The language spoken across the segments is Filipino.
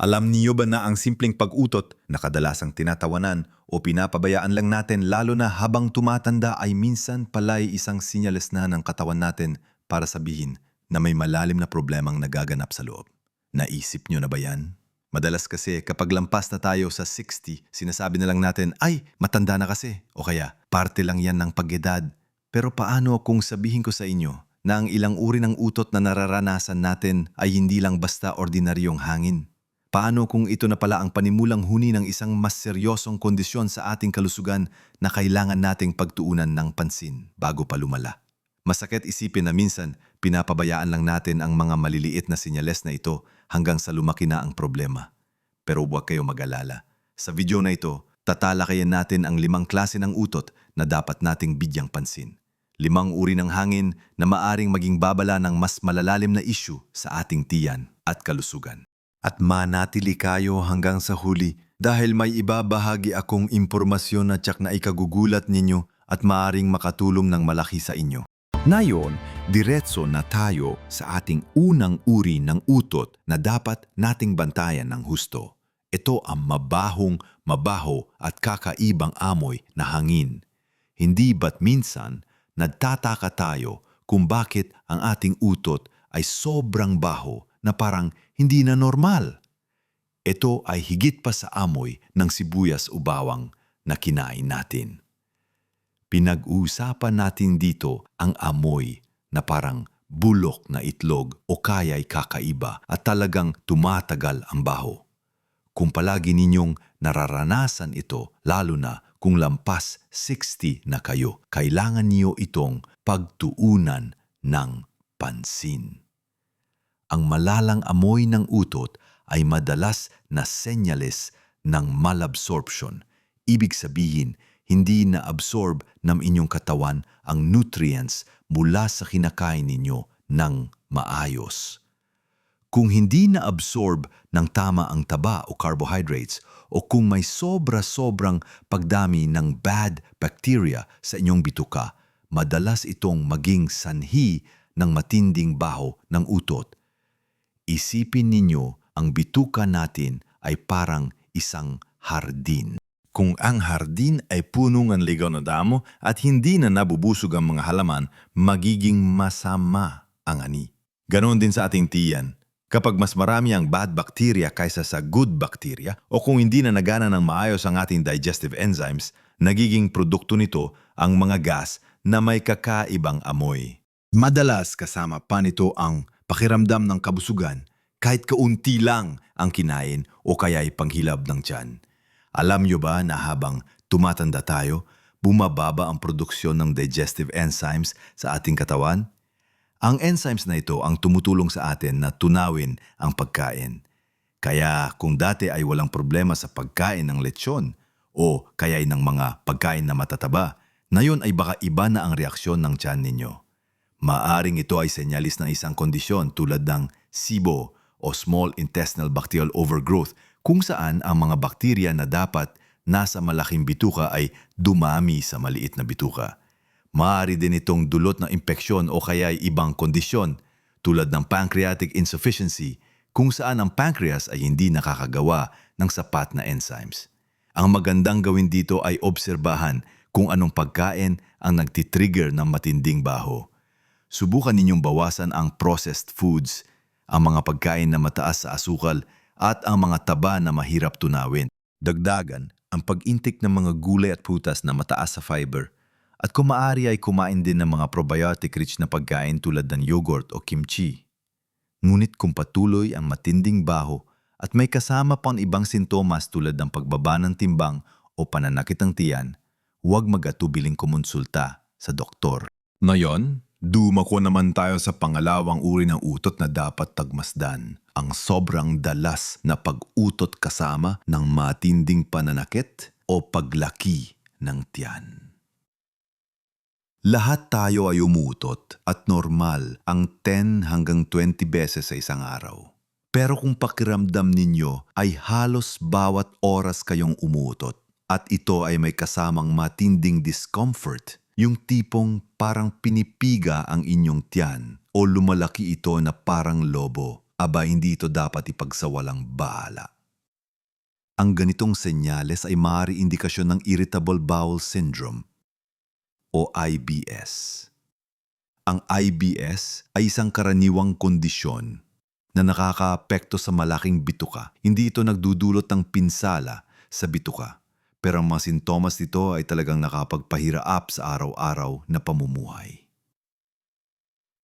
Alam niyo ba na ang simpleng pag-utot na kadalasang tinatawanan o pinapabayaan lang natin lalo na habang tumatanda ay minsan pala'y isang sinyales na ng katawan natin para sabihin na may malalim na problemang nagaganap sa loob. Naisip niyo na ba yan? Madalas kasi kapag lampas na tayo sa 60, sinasabi na lang natin, ay, matanda na kasi. O kaya, parte lang yan ng pag-edad. Pero paano kung sabihin ko sa inyo na ang ilang uri ng utot na nararanasan natin ay hindi lang basta ordinaryong hangin? Paano kung ito na pala ang panimulang huni ng isang mas seryosong kondisyon sa ating kalusugan na kailangan nating pagtuunan ng pansin bago pa lumala? Masakit isipin na minsan pinapabayaan lang natin ang mga maliliit na sinyales na ito hanggang sa lumaki na ang problema. Pero huwag kayo mag-alala. Sa video na ito, tatalakayan natin ang limang klase ng utot na dapat nating bidyang pansin. Limang uri ng hangin na maaring maging babala ng mas malalalim na issue sa ating tiyan at kalusugan. At manatili kayo hanggang sa huli dahil may ibabahagi akong impormasyon na tsak na ikagugulat ninyo at maaring makatulong ng malaki sa inyo. Ngayon, diretso na tayo sa ating unang uri ng utot na dapat nating bantayan ng husto. Ito ang mabahong, mabaho at kakaibang amoy na hangin. Hindi ba't minsan nagtataka tayo kung bakit ang ating utot ay sobrang baho na parang hindi na normal. Ito ay higit pa sa amoy ng sibuyas o bawang na kinain natin. Pinag-uusapan natin dito ang amoy na parang bulok na itlog o kaya'y kakaiba at talagang tumatagal ang baho. Kung palagi ninyong nararanasan ito, lalo na kung lampas 60 na kayo, kailangan niyo itong pagtuunan ng pansin. Ang malalang amoy ng utot ay madalas na senyales ng malabsorption. Ibig sabihin, hindi na-absorb ng inyong katawan ang nutrients mula sa kinakain ninyo ng maayos. Kung hindi na-absorb ng tama ang taba o carbohydrates o kung may sobra-sobrang pagdami ng bad bacteria sa inyong bituka, madalas itong maging sanhi ng matinding baho ng utot. Isipin ninyo ang bituka natin ay parang isang hardin. Kung ang hardin ay puno ng ligaw na damo at hindi na nabubusog ang mga halaman, magiging masama ang ani. Ganon din sa ating tiyan. Kapag mas marami ang bad bacteria kaysa sa good bacteria o kung hindi na nagana ng maayos ang ating digestive enzymes, nagiging produkto nito ang mga gas na may kakaibang amoy. Madalas kasama pa nito ang pakiramdam ng kabusugan kahit kaunti lang ang kinain o kaya'y panghilab ng tiyan. Alam nyo ba na habang tumatanda tayo, bumababa ang produksyon ng digestive enzymes sa ating katawan? Ang enzymes na ito ang tumutulong sa atin na tunawin ang pagkain. Kaya kung dati ay walang problema sa pagkain ng lechon o kaya'y ng mga pagkain na matataba, ngayon ay baka iba na ang reaksyon ng tiyan ninyo. Maaring ito ay senyalis ng isang kondisyon tulad ng SIBO o Small Intestinal Bacterial Overgrowth kung saan ang mga bakterya na dapat nasa malaking bituka ay dumami sa maliit na bituka. Maaari din itong dulot ng impeksyon o kaya ay ibang kondisyon tulad ng pancreatic insufficiency kung saan ang pancreas ay hindi nakakagawa ng sapat na enzymes. Ang magandang gawin dito ay obserbahan kung anong pagkain ang nagtitrigger ng matinding baho. Subukan ninyong bawasan ang processed foods, ang mga pagkain na mataas sa asukal at ang mga taba na mahirap tunawin. Dagdagan ang pag-intik ng mga gulay at putas na mataas sa fiber. At kung maaari ay kumain din ng mga probiotic-rich na pagkain tulad ng yogurt o kimchi. Ngunit kung patuloy ang matinding baho at may kasama pang ibang sintomas tulad ng pagbaba ng timbang o pananakit ng tiyan, huwag mag-atubiling kumonsulta sa doktor. Ngayon, dumako naman tayo sa pangalawang uri ng utot na dapat tagmasdan. Ang sobrang dalas na pag-utot kasama ng matinding pananakit o paglaki ng tiyan. Lahat tayo ay umutot at normal ang 10 hanggang 20 beses sa isang araw. Pero kung pakiramdam ninyo ay halos bawat oras kayong umutot at ito ay may kasamang matinding discomfort, yung tipong parang pinipiga ang inyong tiyan o lumalaki ito na parang lobo aba hindi ito dapat ipagsawalang bahala. Ang ganitong senyales ay maaari indikasyon ng Irritable Bowel Syndrome o IBS. Ang IBS ay isang karaniwang kondisyon na nakakaapekto sa malaking bituka. Hindi ito nagdudulot ng pinsala sa bituka, pero ang mga sintomas nito ay talagang nakapagpahiraap sa araw-araw na pamumuhay.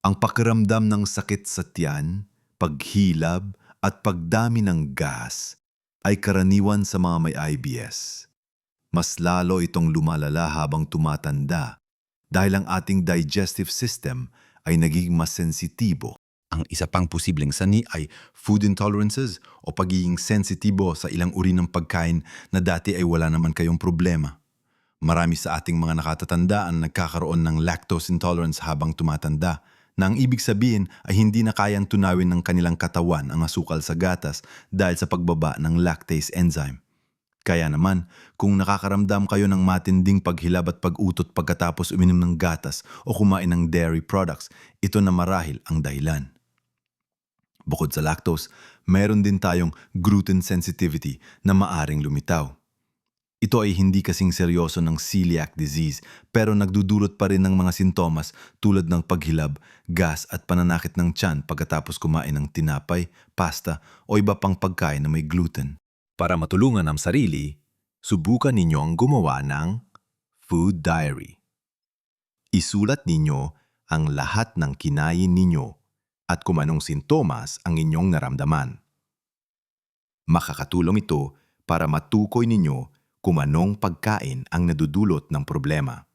Ang pakiramdam ng sakit sa tiyan, paghilab at pagdami ng gas ay karaniwan sa mga may IBS. Mas lalo itong lumalala habang tumatanda dahil ang ating digestive system ay naging mas sensitibo. Ang isa pang posibleng sani ay food intolerances o pagiging sensitibo sa ilang uri ng pagkain na dati ay wala naman kayong problema. Marami sa ating mga nakatatanda ang nagkakaroon ng lactose intolerance habang tumatanda na ang ibig sabihin ay hindi na kayang tunawin ng kanilang katawan ang asukal sa gatas dahil sa pagbaba ng lactase enzyme. Kaya naman, kung nakakaramdam kayo ng matinding paghilab at pag-utot pagkatapos uminom ng gatas o kumain ng dairy products, ito na marahil ang dahilan. Bukod sa lactose, meron din tayong gluten sensitivity na maaring lumitaw. Ito ay hindi kasing seryoso ng celiac disease pero nagdudulot pa rin ng mga sintomas tulad ng paghilab, gas at pananakit ng tiyan pagkatapos kumain ng tinapay, pasta o iba pang pagkain na may gluten. Para matulungan ang sarili, subukan ninyo ang gumawa ng food diary. Isulat ninyo ang lahat ng kinain ninyo at kung anong sintomas ang inyong naramdaman. Makakatulong ito para matukoy ninyo kung anong pagkain ang nadudulot ng problema.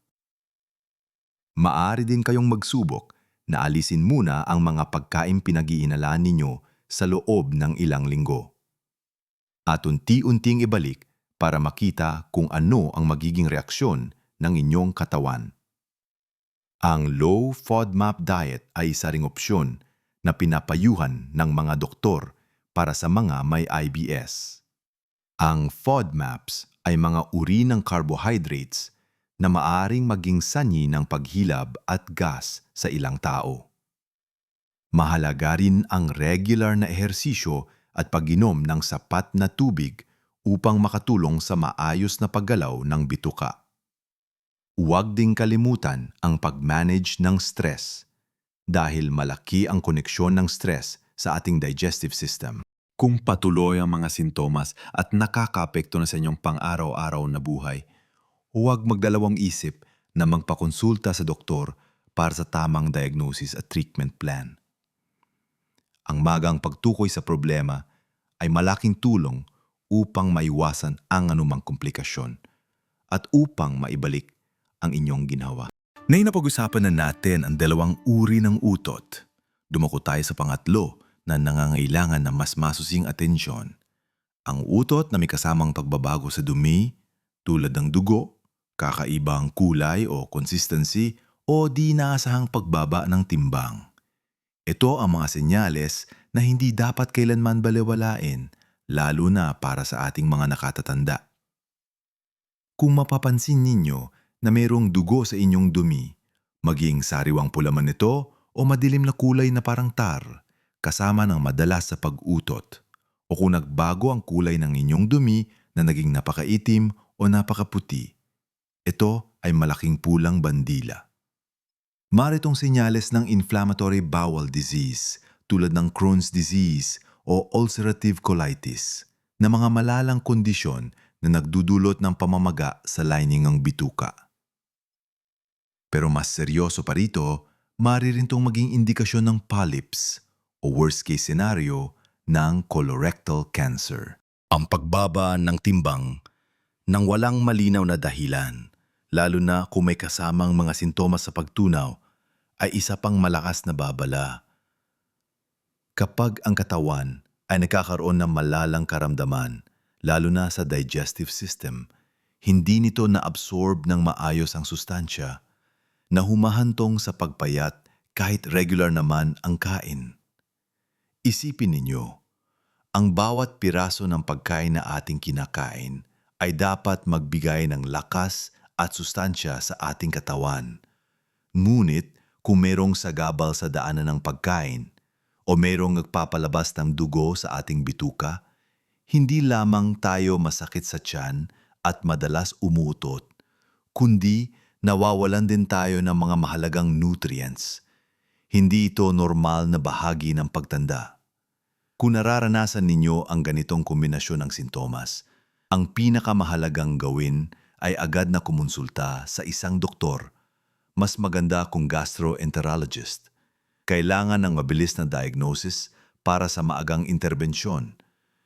Maari din kayong magsubok na alisin muna ang mga pagkain pinag-iinalaan ninyo sa loob ng ilang linggo. At unti-unting ibalik para makita kung ano ang magiging reaksyon ng inyong katawan. Ang low FODMAP diet ay isa ring opsyon na pinapayuhan ng mga doktor para sa mga may IBS. Ang FODMAPs ay mga uri ng carbohydrates na maaring maging sanhi ng paghilab at gas sa ilang tao. Mahalaga rin ang regular na ehersisyo at pag-inom ng sapat na tubig upang makatulong sa maayos na paggalaw ng bituka. Huwag ding kalimutan ang pag-manage ng stress dahil malaki ang koneksyon ng stress sa ating digestive system. Kung patuloy ang mga sintomas at nakakaapekto na sa inyong pang-araw-araw na buhay, huwag magdalawang isip na magpakonsulta sa doktor para sa tamang diagnosis at treatment plan. Ang magang pagtukoy sa problema ay malaking tulong upang maiwasan ang anumang komplikasyon at upang maibalik ang inyong ginawa. Nay napag-usapan na natin ang dalawang uri ng utot. Dumako tayo sa pangatlo na nangangailangan ng mas masusing atensyon. Ang utot na may kasamang pagbabago sa dumi, tulad ng dugo, kakaibang kulay o consistency, o di naasahang pagbaba ng timbang. Ito ang mga senyales na hindi dapat kailanman balewalain, lalo na para sa ating mga nakatatanda. Kung mapapansin ninyo na mayroong dugo sa inyong dumi, maging sariwang pula man ito o madilim na kulay na parang tar, kasama ng madalas sa pag-utot o kung nagbago ang kulay ng inyong dumi na naging napakaitim o napakaputi. Ito ay malaking pulang bandila. Maritong senyales ng inflammatory bowel disease tulad ng Crohn's disease o ulcerative colitis na mga malalang kondisyon na nagdudulot ng pamamaga sa lining ng bituka. Pero mas seryoso pa rito, maaari rin itong maging indikasyon ng polyps o worst case scenario ng colorectal cancer. Ang pagbaba ng timbang nang walang malinaw na dahilan, lalo na kung may kasamang mga sintomas sa pagtunaw, ay isa pang malakas na babala. Kapag ang katawan ay nagkakaroon ng malalang karamdaman, lalo na sa digestive system, hindi nito na-absorb ng maayos ang sustansya na humahantong sa pagpayat kahit regular naman ang kain. Isipin ninyo, ang bawat piraso ng pagkain na ating kinakain ay dapat magbigay ng lakas at sustansya sa ating katawan. Ngunit kung merong sagabal sa daanan ng pagkain o mayroong nagpapalabas ng dugo sa ating bituka, hindi lamang tayo masakit sa tiyan at madalas umuutot, kundi nawawalan din tayo ng mga mahalagang nutrients. Hindi ito normal na bahagi ng pagtanda. Kung nararanasan ninyo ang ganitong kombinasyon ng sintomas, ang pinakamahalagang gawin ay agad na kumonsulta sa isang doktor. Mas maganda kung gastroenterologist. Kailangan ng mabilis na diagnosis para sa maagang interbensyon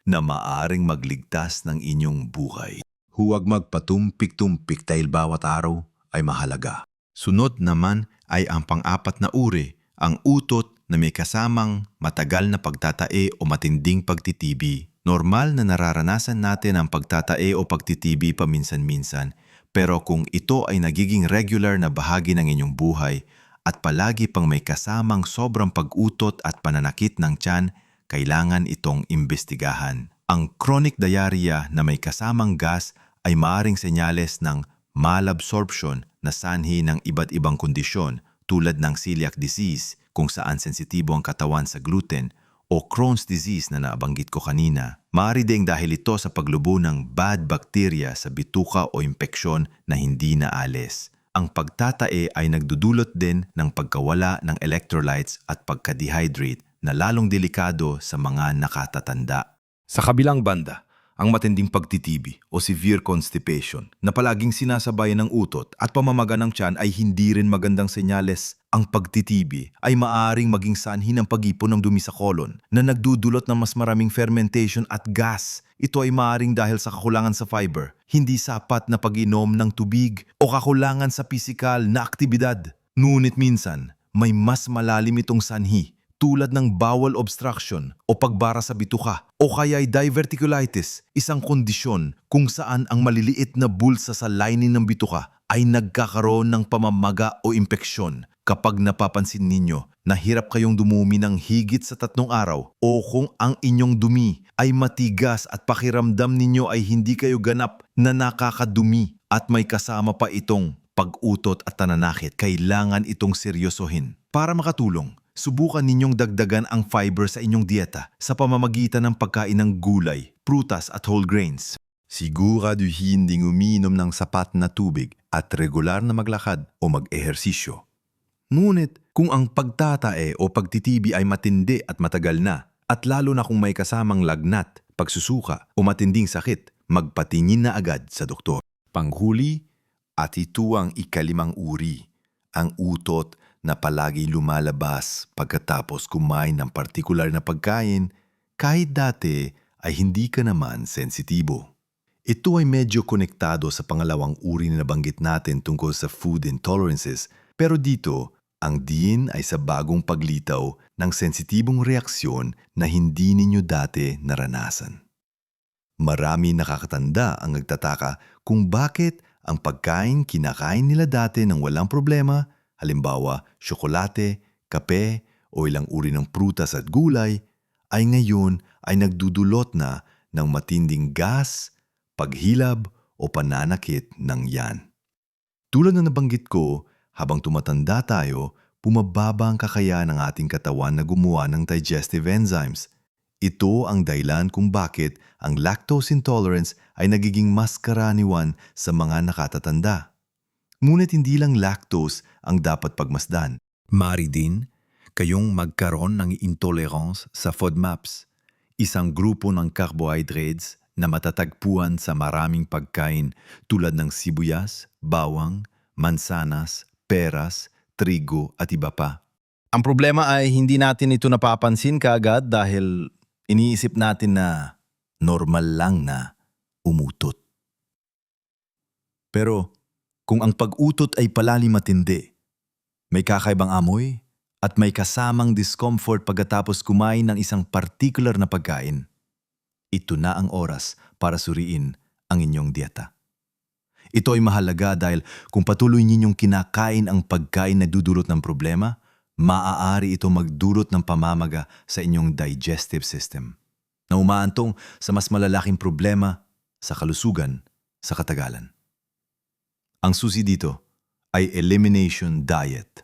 na maaring magligtas ng inyong buhay. Huwag magpatumpik-tumpik dahil bawat araw ay mahalaga. Sunod naman ay ang pang-apat na uri, ang utot na may kasamang matagal na pagtatae o matinding pagtitibi. Normal na nararanasan natin ang pagtatae o pagtitibi paminsan-minsan, pero kung ito ay nagiging regular na bahagi ng inyong buhay at palagi pang may kasamang sobrang pag-utot at pananakit ng tiyan, kailangan itong imbestigahan. Ang chronic diarrhea na may kasamang gas ay maaring senyales ng malabsorption na sanhi ng iba't ibang kondisyon tulad ng celiac disease kung saan sensitibo ang katawan sa gluten o Crohn's disease na nabanggit ko kanina. Maaari ding dahil ito sa paglubo ng bad bacteria sa bituka o impeksyon na hindi naalis. Ang pagtatae ay nagdudulot din ng pagkawala ng electrolytes at pagka-dehydrate na lalong delikado sa mga nakatatanda. Sa kabilang banda, ang matinding pagtitibi o severe constipation na palaging sinasabay ng utot at pamamaga ng tiyan ay hindi rin magandang senyales. Ang pagtitibi ay maaring maging sanhi ng pag-ipon ng dumi sa kolon na nagdudulot ng mas maraming fermentation at gas. Ito ay maaring dahil sa kakulangan sa fiber, hindi sapat na pag-inom ng tubig o kakulangan sa pisikal na aktibidad. Ngunit minsan, may mas malalim itong sanhi tulad ng bowel obstruction o pagbara sa bituka o kaya ay diverticulitis, isang kondisyon kung saan ang maliliit na bulsa sa lining ng bituka ay nagkakaroon ng pamamaga o impeksyon kapag napapansin ninyo na hirap kayong dumumi ng higit sa tatlong araw o kung ang inyong dumi ay matigas at pakiramdam ninyo ay hindi kayo ganap na nakakadumi at may kasama pa itong pag-utot at tananakit, kailangan itong seryosohin. Para makatulong, subukan ninyong dagdagan ang fiber sa inyong dieta sa pamamagitan ng pagkain ng gulay, prutas at whole grains. Siguraduhin ding uminom ng sapat na tubig at regular na maglakad o mag-ehersisyo. Ngunit kung ang pagtatae o pagtitibi ay matindi at matagal na, at lalo na kung may kasamang lagnat, pagsusuka o matinding sakit, magpatingin na agad sa doktor. Panghuli, at ito ang ikalimang uri, ang utot na palagi lumalabas pagkatapos kumain ng partikular na pagkain kahit dati ay hindi ka naman sensitibo. Ito ay medyo konektado sa pangalawang uri na nabanggit natin tungkol sa food intolerances pero dito ang diin ay sa bagong paglitaw ng sensitibong reaksyon na hindi ninyo dati naranasan. Marami nakakatanda ang nagtataka kung bakit ang pagkain kinakain nila dati ng walang problema, halimbawa tsokolate, kape o ilang uri ng prutas at gulay, ay ngayon ay nagdudulot na ng matinding gas, paghilab o pananakit ng yan. Tulad na nabanggit ko, habang tumatanda tayo, pumababa ang kakayahan ng ating katawan na gumawa ng digestive enzymes. Ito ang dahilan kung bakit ang lactose intolerance ay nagiging mas karaniwan sa mga nakatatanda. Ngunit hindi lang lactose ang dapat pagmasdan. Mari din kayong magkaroon ng intolerance sa FODMAPs, isang grupo ng carbohydrates na matatagpuan sa maraming pagkain tulad ng sibuyas, bawang, mansanas, peras, trigo at iba pa. Ang problema ay hindi natin ito napapansin kaagad dahil iniisip natin na Normal lang na umutot. Pero kung ang pag-utot ay palali matindi, may kakaibang amoy at may kasamang discomfort pagkatapos kumain ng isang particular na pagkain, ito na ang oras para suriin ang inyong dieta. Ito ay mahalaga dahil kung patuloy ninyong kinakain ang pagkain na dudulot ng problema, maaari ito magdulot ng pamamaga sa inyong digestive system na umaantong sa mas malalaking problema sa kalusugan sa katagalan. Ang susi dito ay elimination diet.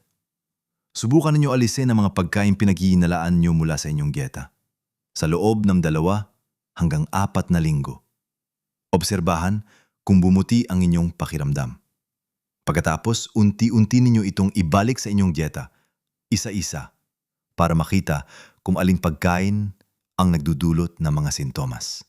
Subukan ninyo alisin ang mga pagkain pinaghihinalaan nyo mula sa inyong dieta. Sa loob ng dalawa hanggang apat na linggo. Obserbahan kung bumuti ang inyong pakiramdam. Pagkatapos, unti-unti ninyo itong ibalik sa inyong dieta, isa-isa, para makita kung aling pagkain ang nagdudulot ng mga sintomas.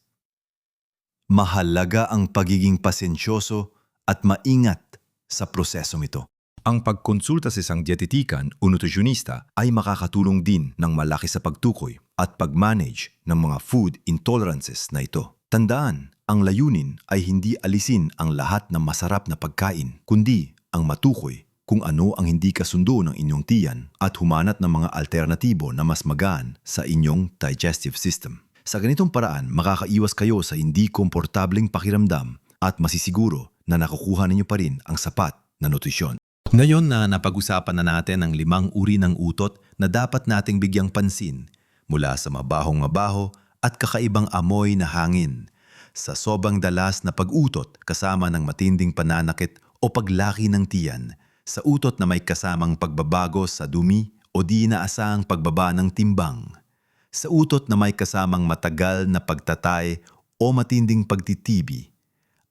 Mahalaga ang pagiging pasensyoso at maingat sa prosesong ito. Ang pagkonsulta sa isang dietitikan o nutritionista ay makakatulong din ng malaki sa pagtukoy at pag-manage ng mga food intolerances na ito. Tandaan, ang layunin ay hindi alisin ang lahat ng masarap na pagkain, kundi ang matukoy kung ano ang hindi kasundo ng inyong tiyan at humanat ng mga alternatibo na mas magaan sa inyong digestive system. Sa ganitong paraan, makakaiwas kayo sa hindi komportabling pakiramdam at masisiguro na nakukuha ninyo pa rin ang sapat na nutrisyon. Ngayon na napag-usapan na natin ang limang uri ng utot na dapat nating bigyang pansin mula sa mabahong mabaho at kakaibang amoy na hangin, sa sobang dalas na pag-utot kasama ng matinding pananakit o paglaki ng tiyan, sa utot na may kasamang pagbabago sa dumi o di inaasahang pagbaba ng timbang, sa utot na may kasamang matagal na pagtatay o matinding pagtitibi,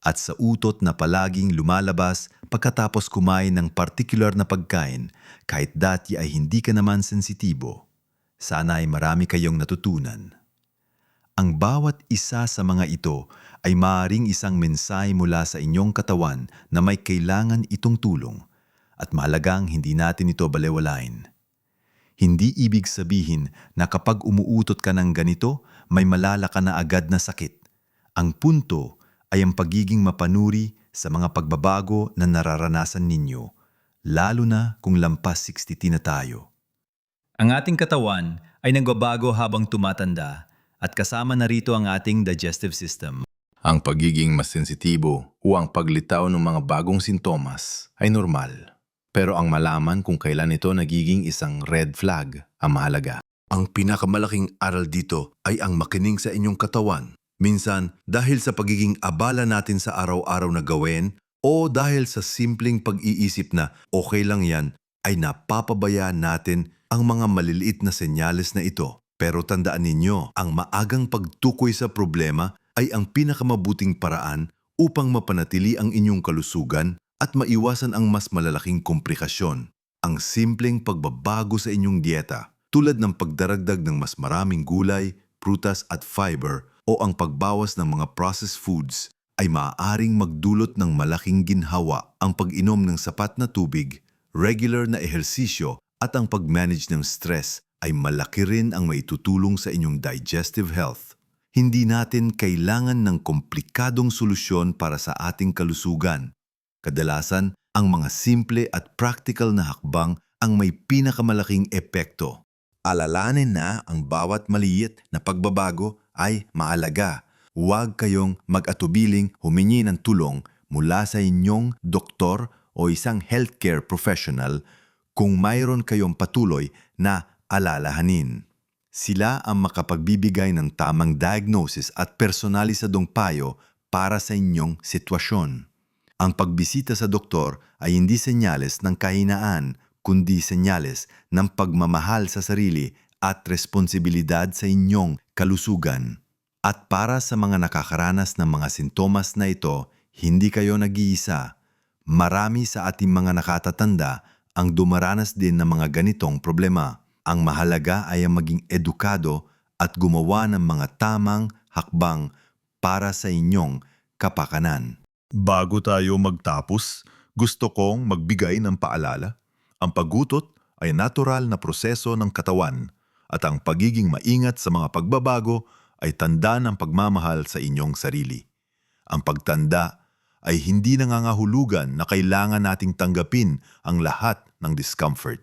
at sa utot na palaging lumalabas pagkatapos kumain ng particular na pagkain kahit dati ay hindi ka naman sensitibo. Sana ay marami kayong natutunan. Ang bawat isa sa mga ito ay maaring isang mensahe mula sa inyong katawan na may kailangan itong tulong at mahalagang hindi natin ito balewalain. Hindi ibig sabihin na kapag umuutot ka ng ganito, may malala ka na agad na sakit. Ang punto ay ang pagiging mapanuri sa mga pagbabago na nararanasan ninyo, lalo na kung lampas 60 na tayo. Ang ating katawan ay nagbabago habang tumatanda at kasama na rito ang ating digestive system. Ang pagiging mas sensitibo o ang paglitaw ng mga bagong sintomas ay normal. Pero ang malaman kung kailan ito nagiging isang red flag ang mahalaga. Ang pinakamalaking aral dito ay ang makinig sa inyong katawan. Minsan, dahil sa pagiging abala natin sa araw-araw na gawin o dahil sa simpleng pag-iisip na okay lang yan, ay napapabayaan natin ang mga maliliit na senyales na ito. Pero tandaan ninyo, ang maagang pagtukoy sa problema ay ang pinakamabuting paraan upang mapanatili ang inyong kalusugan at maiwasan ang mas malalaking komplikasyon. Ang simpleng pagbabago sa inyong dieta tulad ng pagdaragdag ng mas maraming gulay, prutas at fiber o ang pagbawas ng mga processed foods ay maaaring magdulot ng malaking ginhawa ang pag-inom ng sapat na tubig, regular na ehersisyo at ang pag-manage ng stress ay malaki rin ang maitutulong sa inyong digestive health. Hindi natin kailangan ng komplikadong solusyon para sa ating kalusugan. Kadalasan, ang mga simple at practical na hakbang ang may pinakamalaking epekto. Alalanin na ang bawat maliit na pagbabago ay maalaga. Huwag kayong mag-atubiling humingi ng tulong mula sa inyong doktor o isang healthcare professional kung mayroon kayong patuloy na alalahanin. Sila ang makapagbibigay ng tamang diagnosis at personalisadong payo para sa inyong sitwasyon. Ang pagbisita sa doktor ay hindi senyales ng kahinaan, kundi senyales ng pagmamahal sa sarili at responsibilidad sa inyong kalusugan. At para sa mga nakakaranas ng mga sintomas na ito, hindi kayo nag-iisa. Marami sa ating mga nakatatanda ang dumaranas din ng mga ganitong problema. Ang mahalaga ay ang maging edukado at gumawa ng mga tamang hakbang para sa inyong kapakanan. Bago tayo magtapos, gusto kong magbigay ng paalala. Ang pagutot ay natural na proseso ng katawan at ang pagiging maingat sa mga pagbabago ay tanda ng pagmamahal sa inyong sarili. Ang pagtanda ay hindi nangangahulugan na kailangan nating tanggapin ang lahat ng discomfort.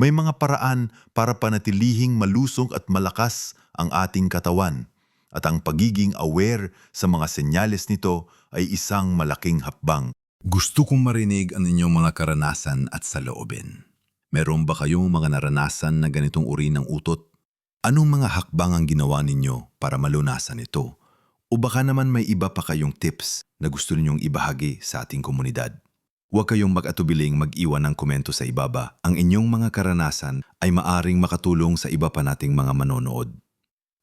May mga paraan para panatilihing malusog at malakas ang ating katawan at ang pagiging aware sa mga senyales nito ay isang malaking hakbang. Gusto kong marinig ang inyong mga karanasan at saloobin. Meron ba kayong mga naranasan na ganitong uri ng utot? Anong mga hakbang ang ginawa ninyo para malunasan ito? O baka naman may iba pa kayong tips na gusto ninyong ibahagi sa ating komunidad? Huwag kayong mag-atubiling mag-iwan ng komento sa ibaba. Ang inyong mga karanasan ay maaring makatulong sa iba pa nating mga manonood.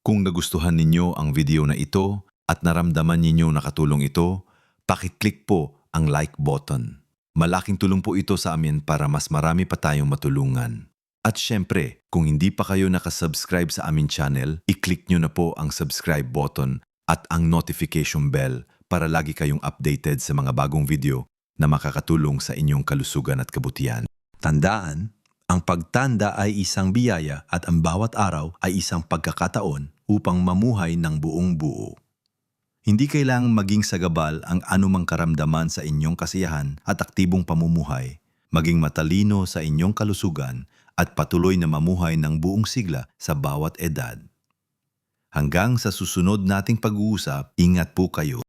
Kung nagustuhan ninyo ang video na ito at naramdaman ninyo nakatulong ito, pakiclick po ang like button. Malaking tulong po ito sa amin para mas marami pa tayong matulungan. At syempre, kung hindi pa kayo nakasubscribe sa aming channel, i-click nyo na po ang subscribe button at ang notification bell para lagi kayong updated sa mga bagong video na makakatulong sa inyong kalusugan at kabutihan. Tandaan, ang pagtanda ay isang biyaya at ang bawat araw ay isang pagkakataon upang mamuhay ng buong buo. Hindi kailangang maging sagabal ang anumang karamdaman sa inyong kasiyahan at aktibong pamumuhay, maging matalino sa inyong kalusugan at patuloy na mamuhay ng buong sigla sa bawat edad. Hanggang sa susunod nating pag-uusap, ingat po kayo.